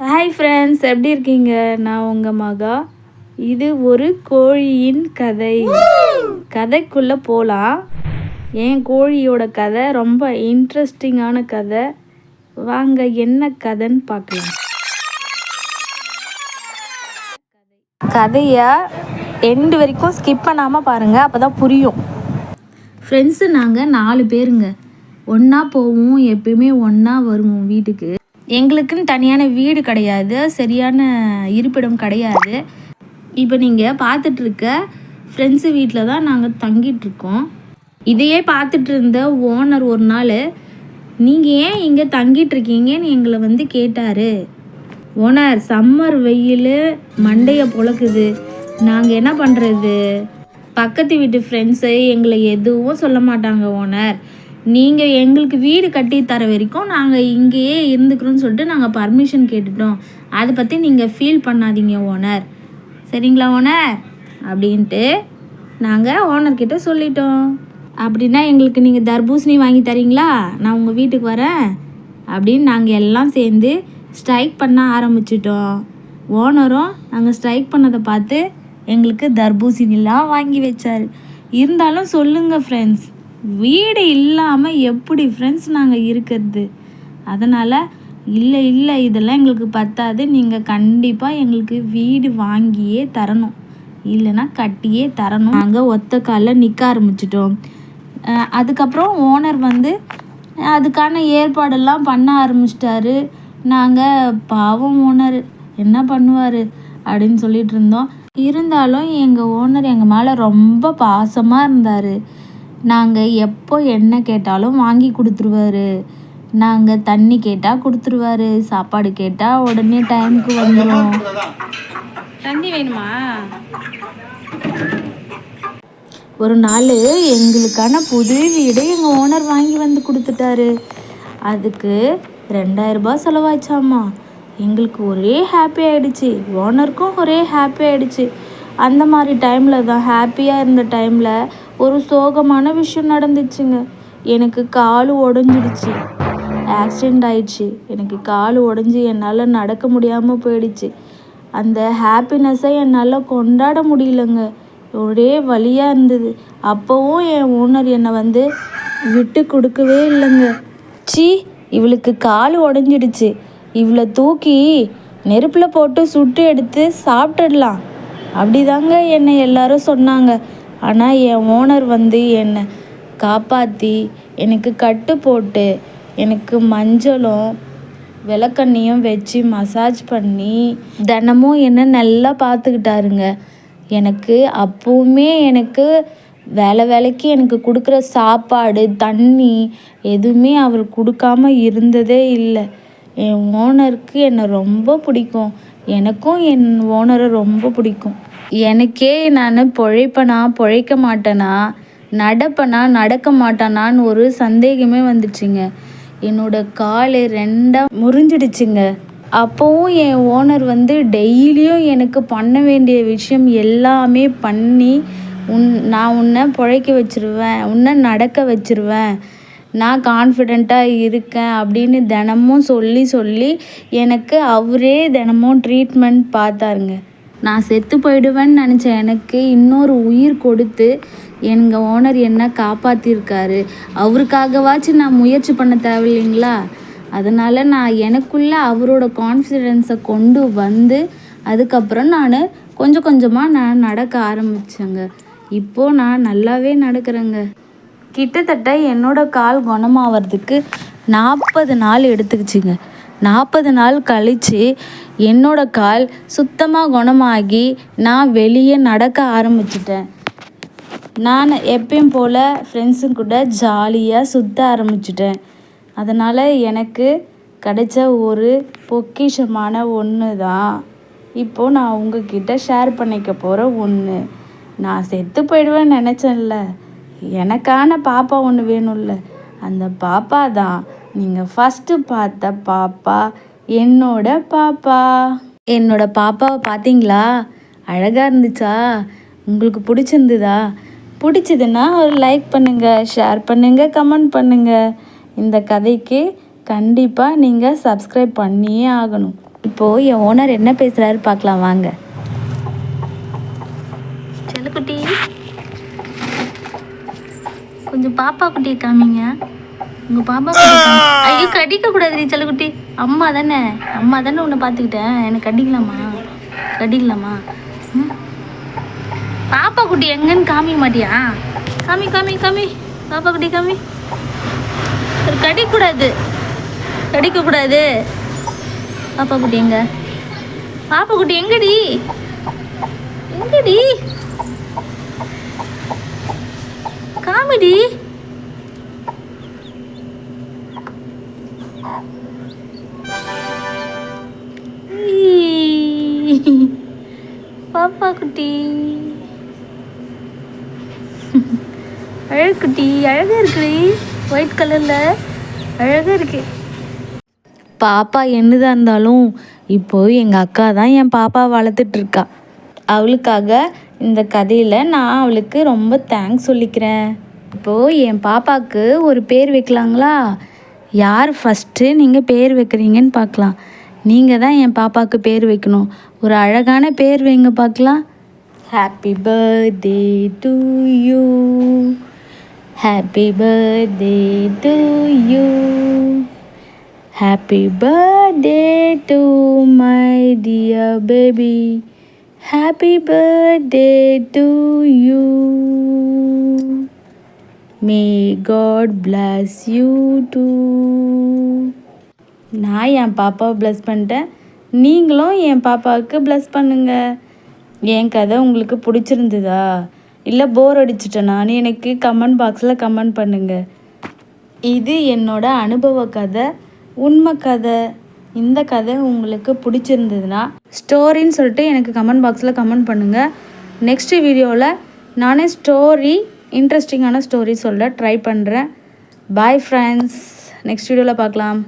Hi friends எப்படி இருக்கீங்க? நான் உங்கள் மகா. இது ஒரு கோழியின் கதை. கதைக்குள்ளே போகலாம் என் கோழியோட கதை ரொம்ப இன்ட்ரெஸ்டிங்கான கதை. வாங்க என்ன கதைன்னு பார்க்கலாம். கதையை எண்டு வரைக்கும் ஸ்கிப் பண்ணாமல் பாருங்கள் அப்போ தான் புரியும். ஃப்ரெண்ட்ஸு நாங்கள் நாலு பேருங்க. ஒன்றா போவோம் எப்பயுமே ஒன்றா வருவோம் வீட்டுக்கு. எங்களுக்குன்னு தனியான வீடு கிடையாது சரியான இருப்பிடம் கிடையாது. இப்போ நீங்கள் பார்த்துட்ருக்க ஃப்ரெண்ட்ஸு வீட்டில் தான் நாங்கள் தங்கிட்டுருக்கோம் இதையே பார்த்துட்டு இருந்த ஓனர் ஒரு நாள் நீங்கள் ஏன் இங்கே தங்கிட்டுருக்கீங்கன்னு எங்களை வந்து கேட்டார். ஓனர் சம்மர் வெயில் மண்டையை பொழக்குது. நாங்கள் என்ன பண்ணுறது பக்கத்து வீட்டு ஃப்ரெண்ட்ஸு எங்களை எதுவும் சொல்ல மாட்டாங்க ஓனர் நீங்கள் எங்களுக்கு வீடு கட்டி தர வரைக்கும் நாங்கள் இங்கேயே இருந்துக்கிறோன்னு சொல்லிட்டு நாங்கள் பர்மிஷன் கேட்டுட்டோம். அதை பற்றி நீங்கள் ஃபீல் பண்ணாதீங்க ஓனர் சரிங்களா ஓனர் அப்படின்ட்டு நாங்கள் ஓனர்கிட்ட சொல்லிட்டோம். அப்படின்னா எங்களுக்கு நீங்கள் தர்பூசணி வாங்கி தரீங்களா? நான் உங்கள் வீட்டுக்கு வரேன். அப்படின்னு நாங்கள் எல்லாம் சேர்ந்து ஸ்ட்ரைக் பண்ண ஆரம்பிச்சிட்டோம். ஓனரும் நாங்கள் ஸ்ட்ரைக் பண்ணதை பார்த்து எங்களுக்கு தர்பூசணிலாம் வாங்கி வச்சார். இருந்தாலும் சொல்லுங்கள் ஃப்ரெண்ட்ஸ் வீடு இல்லாமல் எப்படி ஃப்ரெண்ட்ஸ் நாங்கள் இருக்கிறது? அதனால் இல்லை இல்லை இதெல்லாம் எங்களுக்கு பத்தாது. நீங்கள் கண்டிப்பாக எங்களுக்கு வீடு வாங்கியே தரணும். இல்லைன்னா கட்டியே தரணும். நாங்கள் ஒத்த காலில் நிற்க ஆரம்பிச்சிட்டோம். அதுக்கப்புறம் ஓனர் வந்து அதுக்கான ஏற்பாடெல்லாம் பண்ண ஆரம்பிச்சிட்டாரு. நாங்கள் பாவம் ஓனர் என்ன பண்ணுவார்? அப்படின்னு சொல்லிட்டு இருந்தோம். இருந்தாலும் எங்கள் ஓனர் எங்கள் மேலே ரொம்ப பாசமாக இருந்தார். நாங்கள் எப்போ என்ன கேட்டாலும் வாங்கி கொடுத்துருவாரு. நாங்கள் தண்ணி கேட்டால் கொடுத்துருவாரு. சாப்பாடு கேட்டால் உடனே டைமுக்கு வந்துடும் தண்ணி வேணுமா? ஒரு நாள் எங்களுக்கான புது வீடு எங்கள் ஓனர் வாங்கி வந்து கொடுத்துட்டாரு. அதுக்கு ரெண்டாயிரரூபா செலவாச்சாமா. எங்களுக்கு ஒரே ஹாப்பி ஆகிடுச்சு ஓனருக்கும் ஒரே ஹாப்பி ஆகிடுச்சு அந்த மாதிரி டைமில் தான் ஹாப்பியாக இருந்த டைமில் ஒரு சோகமான விஷயம் நடந்துச்சுங்க. எனக்கு கால் உடஞ்சிடுச்சு. ஆக்சிடெண்ட் ஆயிடுச்சு. எனக்கு கால் உடஞ்சி என்னால் நடக்க முடியாமல் போயிடுச்சு. அந்த ஹாப்பினஸ்ஸை என்னால் கொண்டாட முடியலங்க. ஒரே வழியாக இருந்தது. அப்போவும் என் ஓனர் என்னை வந்து விட்டு கொடுக்கவே இல்லைங்க. சி இவளுக்கு கால் உடஞ்சிடுச்சு. இவளை தூக்கி நெருப்பில் போட்டு சுட்டு எடுத்து சாப்பிட்டுடலாம். அப்படிதாங்க என்னை எல்லாரும் சொன்னாங்க. ஆனால் என் ஓனர் வந்து என்னை காப்பாற்றி எனக்கு கட்டு போட்டு எனக்கு மஞ்சளும் விளக்கண்ணியும் வச்சு மசாஜ் பண்ணி தினமும் என்னை நல்லா பார்த்துக்கிட்டாருங்க. எனக்கு அப்போவுமே எனக்கு வேலை வேலைக்கு எனக்கு கொடுக்குற சாப்பாடு தண்ணி எதுவுமே அவர் கொடுக்காம இருந்ததே இல்லை. என் ஓனருக்கு என்னை ரொம்ப பிடிக்கும். எனக்கும் என் ஓனரை ரொம்ப பிடிக்கும். எனக்கே நான் பொழைப்பனா பொழைக்க மாட்டேனா நடப்பனா நடக்க மாட்டானான்னு ஒரு சந்தேகமே வந்துச்சுங்க. என்னோட கால் ரெண்டாக முறிஞ்சிடுச்சுங்க. அப்போவும் என் ஓனர் வந்து டெய்லியும் எனக்கு பண்ண வேண்டிய விஷயம் எல்லாமே பண்ணி உன் நான் உன்னை பிழைக்க வச்சிருவேன் உன்னை நடக்க வச்சிருவேன் நான் கான்ஃபிடெண்ட்டாக இருக்கேன் அப்படின்னு தினமும் சொல்லி சொல்லி எனக்கு அவரே தினமும் ட்ரீட்மெண்ட் பார்த்தாருங்க. நான் செத்து போயிடுவேன்னு நினச்ச எனக்கு இன்னொரு உயிர் கொடுத்து எங்கள் ஓனர் என்ன காப்பாற்றிருக்காரு அவருக்காகவாச்சும் நான் முயற்சி பண்ண தேவையில்லைங்களா? அதனால் நான் எனக்குள்ளே அவரோட கான்ஃபிடென்ஸை கொண்டு வந்து அதுக்கப்புறம் நான் கொஞ்சம் கொஞ்சமாக நான் நடக்க ஆரம்பித்தேங்க இப்போது நான் நல்லாவே நடக்கிறேங்க. கிட்டத்தட்ட என்னோடய கால் குணமாகிறதுக்கு நாற்பது நாள் எடுத்துக்கிச்சுங்க. நாற்பது நாள் கழித்து என்னோட கால் சுத்தமாக குணமாகி நான் வெளியே நடக்க ஆரம்பிச்சிட்டேன். நான் எப்பயும் போல் ஃப்ரெண்ட்ஸுங்க கூட ஜாலியாக சுற்ற ஆரம்பிச்சிட்டேன். அதனால் எனக்கு கிடைச்ச ஒரு பொக்கிஷமான ஒன்று தான் இப்போது நான் உங்ககிட்ட ஷேர் பண்ணிக்க போகிற ஒன்று நான் செத்து போயிடுவேன்னு நினச்சேன்ல. எனக்கான பாப்பா ஒன்று வேணும்ல. அந்த பாப்பா தான் நீங்கள் ஃபஸ்ட்டு பார்த்த பாப்பா என்னோட பாப்பா. என்னோட பாப்பாவை பார்த்தீங்களா? அழகாக இருந்துச்சா? உங்களுக்கு பிடிச்சிருந்துதா? பிடிச்சதுன்னா ஒரு லைக் பண்ணுங்கள் ஷேர் பண்ணுங்கள் கமெண்ட் பண்ணுங்கள் இந்த கதைக்கு கண்டிப்பாக நீங்கள் சப்ஸ்கிரைப் பண்ணியே ஆகணும். இப்போது என் ஓனர் என்ன பேசுகிறாரு பார்க்கலாம் வாங்க. செல்லுக்குட்டி. கொஞ்சம் பாப்பா குட்டி காமிங்க. உங்க பாப்பா குட்டி ஐயோ கடிக்க கூடாது செல்லக்குட்டி. அம்மா தானே. அம்மா தானே உன்னை பார்த்துக்கிட்டேன். எனக்கு கடிக்கலாமா? கடிக்கலாமா? ம்? பாப்பா குட்டி எங்கன்னு காமிக்க மாட்டியா? காமி காமி காமி. பாப்பா குட்டி காமி. கடிக்கூடாது. கடிக்கக்கூடாது. பாப்பா குட்டி எங்க? பாப்பா குட்டி எங்கடி? எங்கடி? காமெடி. அழகுட்டி அழகாக இருக்குடி. ஒயிட் கலரில் அழகாக இருக்கு. பாப்பா என்னதான் இருந்தாலும் இப்போ எங்கள் அக்கா தான் என் பாப்பா வளர்த்துட்ருக்கா அவளுக்காக இந்த கதையில் நான் அவளுக்கு ரொம்ப தேங்க்ஸ் சொல்லிக்கிறேன். இப்போது என் பாப்பாவுக்கு ஒரு பேர் வைக்கலாங்களா? யார் ஃபஸ்ட்டு நீங்கள் பேர் வைக்கிறீங்கன்னு பார்க்கலாம். நீங்கள் தான் என் பாப்பாவுக்கு பேர் வைக்கணும். ஒரு அழகான பேர் வைங்க பார்க்கலாம். Happy birthday to you happy birthday to you happy birthday to my dear baby happy birthday to you may God bless you too நான் என் பாப்பாவை ப்ளஸ் பண்ணிட்டேன். நீங்களும் என் பாப்பாவுக்கு ப்ளஸ் பண்ணுங்கள் என் கதை உங்களுக்கு பிடிச்சிருந்ததா? இல்லை போர் அடிச்சிட்டேனான்னு எனக்கு கமெண்ட் பாக்ஸில் கமெண்ட் பண்ணுங்க. இது என்னோட அனுபவ கதை உண்மை கதை. இந்த கதை உங்களுக்கு பிடிச்சிருந்ததுன்னா ஸ்டோரின்னு சொல்லிட்டு எனக்கு கமெண்ட் பாக்ஸில் கமெண்ட் பண்ணுங்கள் நெக்ஸ்ட் வீடியோவில் நானே ஸ்டோரி இன்ட்ரெஸ்டிங்கான ஸ்டோரி சொல்ல ட்ரை பண்ணுறேன் பாய் ஃப்ரெண்ட்ஸ் நெக்ஸ்ட் வீடியோவில் பார்க்கலாம்.